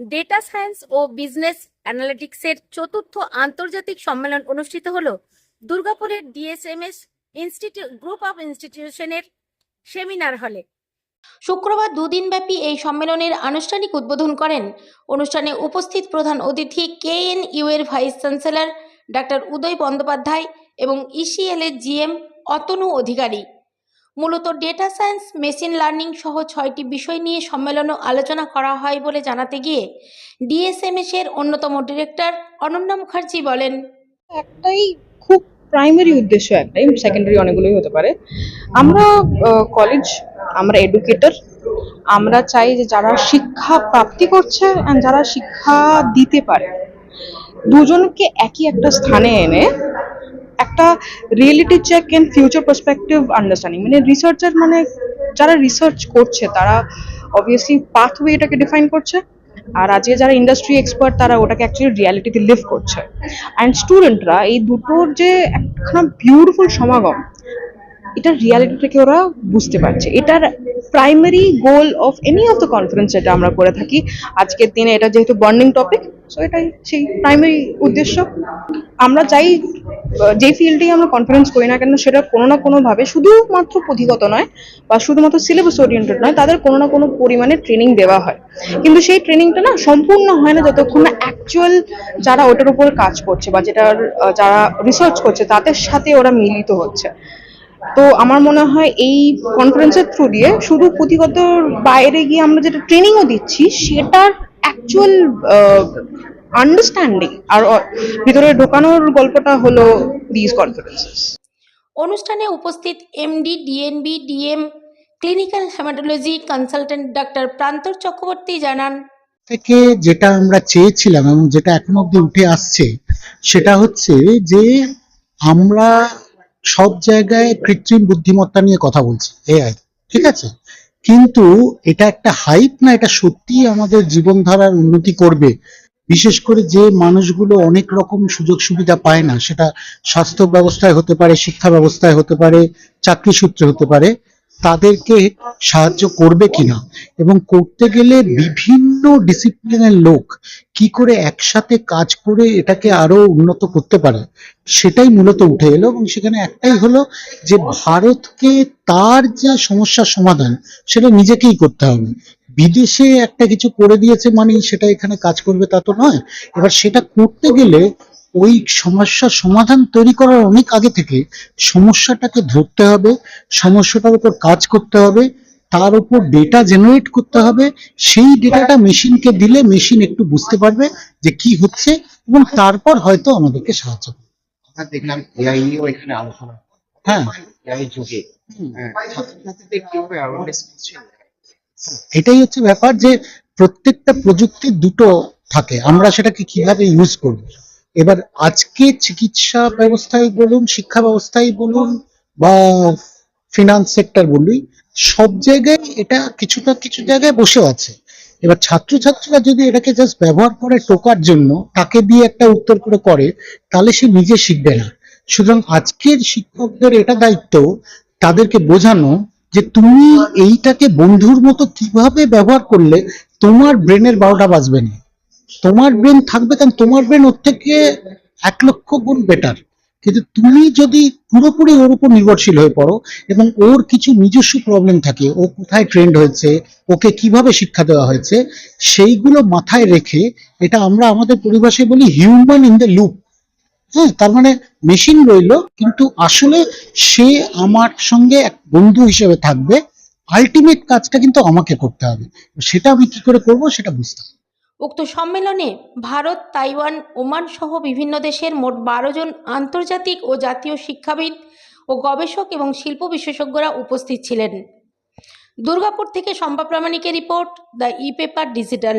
Data science ও business অ্যানালিটিক্সের চতুর্থ আন্তর্জাতিক সম্মেলন অনুষ্ঠিত হল দুর্গাপুরের ডিএসএমএস ইনস্টিটিউট গ্রুপ অফ ইনস্টিটিউশনের সেমিনার হলে শুক্রবার দুদিনব্যাপী এই সম্মেলনের আনুষ্ঠানিক উদ্বোধন করেন অনুষ্ঠানে উপস্থিত প্রধান অতিথি কে এন ইউ এর vice chancellor doctor Uday Bandyopadhyay এবং ইসিএল এর জিএম অতনু অধিকারী। মূলত ডেটা সায়েন্স, মেশিন লার্নিং সহ ছয়টি বিষয় নিয়ে সম্মেলনে আলোচনা করা হয় বলে জানাতে গিয়ে ডিএসএমএস এর অন্যতম ডিরেক্টর অনন্যা মুখার্জি বলেন, একটাই খুব প্রাইমারি উদ্দেশ্য, একটাই সেকেন্ডারি অনেকগুলোই হতে পারে। আমরা কলেজ আমরা এডুকেটর আমরা চাই যে যারা শিক্ষা প্রাপ্তি করছে যারা শিক্ষা দিতে পারে, দুজনকে একই একটা স্থানে এনে একটা reality check in future perspective understanding মানে রিসার্চার মানে যারা রিসার্চ করছে, তারা অবভিয়াসলি পাথওয়ে এটাকে ডিফাইন করছে। আর আজকে যারা ইন্ডাস্ট্রি এক্সপার্ট তারা ওটাকে অ্যাকচুয়ালি রিয়ালিটিতে লিভ করছে। অ্যান্ড স্টুডেন্টরা এই দুটোর যে একখানা বিউটিফুল সমাগম এটার রিয়ালিটিটাকে ওরা বুঝতে পারছে। এটার primary goal of any of the conference যেটা আমরা করে থাকি, আজকের দিনে এটা যেহেতু বার্নিং টপিক সো এটাই সেই প্রাইমারি উদ্দেশ্য। আমরা যাই, যে ফিল্ডেই আমরা কনফারেন্স করি না কেন, সেটা কোনো না কোনোভাবে শুধুমাত্র পুঁথিগত নয় বা শুধুমাত্র সিলেবাস ওরিয়েন্টেড নয়, তাদের কোনো না কোনো পরিমাণে ট্রেনিং দেওয়া হয়। কিন্তু সেই ট্রেনিংটা না সম্পূর্ণ হয় না যতক্ষণ না অ্যাকচুয়াল যারা ওটার উপর কাজ করছে বা যেটার যারা রিসার্চ করছে, তাদের সাথে ওরা মিলিত হচ্ছে। তো আমার মনে হয় এই কনফারেন্সের থ্রু দিয়ে শুধু পুঁথিগত বাইরে গিয়ে আমরা যেটা ট্রেনিংও দিচ্ছি সেটার অ্যাকচুয়াল আন্ডারস্ট্যান্ডিং আর ভিতরে ঢোকানোর গল্পটা হলো দিস কনফারেন্সেস অনুষ্ঠানে উপস্থিত MD DNB DM clinical haematology consultant doctor Prantar Chakraborty জানান থেকে যেটা আমরা চেয়েছিলাম এবং যেটা এখন অব্দি উঠে আসছে সেটা হচ্ছে যে আমরা সব জায়গায় কৃত্রিম বুদ্ধিমত্তা নিয়ে কথা বলছি এআই ঠিক আছে? কিন্তু এটা একটা হাইপ না, এটা সত্যি আমাদের জীবনধারার উন্নতি করবে। বিশেষ করে যে মানুষগুলো অনেক রকম সুযোগ সুবিধা পায় না, সেটা স্বাস্থ্য ব্যবস্থায় হতে পারে, শিক্ষা ব্যবস্থায় হতে পারে, চাকরি সূত্রে হতে পারে তাদেরকে সাহায্য করবে কিনা? এবং করতে গেলে বিভিন্ন ডিসিপ্লিনের লোক কি করে একসাথে কাজ করে এটাকে আরও উন্নত করতে পারে? সেটাই মূলত উঠে এলো এবং সেখানে একটাই হলো যে ভারতকে তার যা সমস্যার সমাধান সেটা নিজেকেই করতে হবে। বিদেশে একটা কিছু করে দিয়েছে মানে সেটা এখানে কাজ করবে তা তো নয়। এবার সেটা করতে গেলে ওই সমস্যার সমাধান তৈরি করার অনেক আগে থেকে সমস্যাটাকে ধরতে হবে সমস্যাটার উপর কাজ করতে হবে তার উপর ডেটা জেনারেট করতে হবে সেই ডেটাটা মেশিনকে দিলে মেশিন একটু বুঝতে পারবে যে কি হচ্ছে এবং তারপর হয়তো আমাদেরকে সাহায্য করবে। দেখলাম এআই নিয়েও এখানে আলোচনা। হ্যাঁ। এআই যুগে। হ্যাঁ, এটাই হচ্ছে ব্যাপার যে প্রত্যেকটা প্রযুক্তির দুটো থাকে আমরা সেটাকে কীভাবে ইউজ করব? এবার আজকে চিকিৎসা ব্যবস্থায় বলুন, শিক্ষা ব্যবস্থায় বলুন বা ফিনান্স সেক্টর বলুই সব জায়গায় এটা কিছুটা কিছু জায়গায় বসে আছে। এবার ছাত্রছাত্রীরা যদি এটাকে জাস্ট ব্যবহার করে টোকার জন্য, তাকে দিয়ে একটা উত্তর করে করে, তাহলে সে নিজে শিখবে না। সুতরাং আজকের শিক্ষকদের এটা দায়িত্ব, তাদেরকে বোঝানো যে তুমি এইটাকে বন্ধুর মতো কীভাবে ব্যবহার করলে তোমার ব্রেনের বারোটা বাজবে না। তোমার ব্রেন থাকবে কারণ তোমার ব্রেন ওর থেকে এক লক্ষ গুণ বেটার কিন্তু তুমি যদি পুরোপুরি ওর উপর নির্ভরশীল হয়ে পড়ো এবং ওর কিছু নিজস্ব প্রবলেম থাকে, ও কোথায় ট্রেন্ড হয়েছে, ওকে কীভাবে শিক্ষা দেওয়া হয়েছে, সেইগুলো মাথায় রেখে এটা আমরা আমাদের পরিভাষায় বলি হিউম্যান ইন দ্য লুপ হ্যাঁ তার মানে মেশিন রইল, কিন্তু আসলে সে আমার সঙ্গে এক বন্ধু হিসেবে থাকবে। আলটিমেট কাজটা কিন্তু আমাকে করতে হবে। সেটা আমি কি করে করব সেটা বুঝতে হবে। উক্ত সম্মেলনে ভারত, তাইওয়ান, ওমান সহ বিভিন্ন দেশের মোট বারো জন আন্তর্জাতিক ও জাতীয় শিক্ষাবিদ ও গবেষক এবং শিল্প বিশেষজ্ঞরা উপস্থিত ছিলেন। দুর্গাপুর থেকে Shampa প্রামাণিকের report, the E paper digital.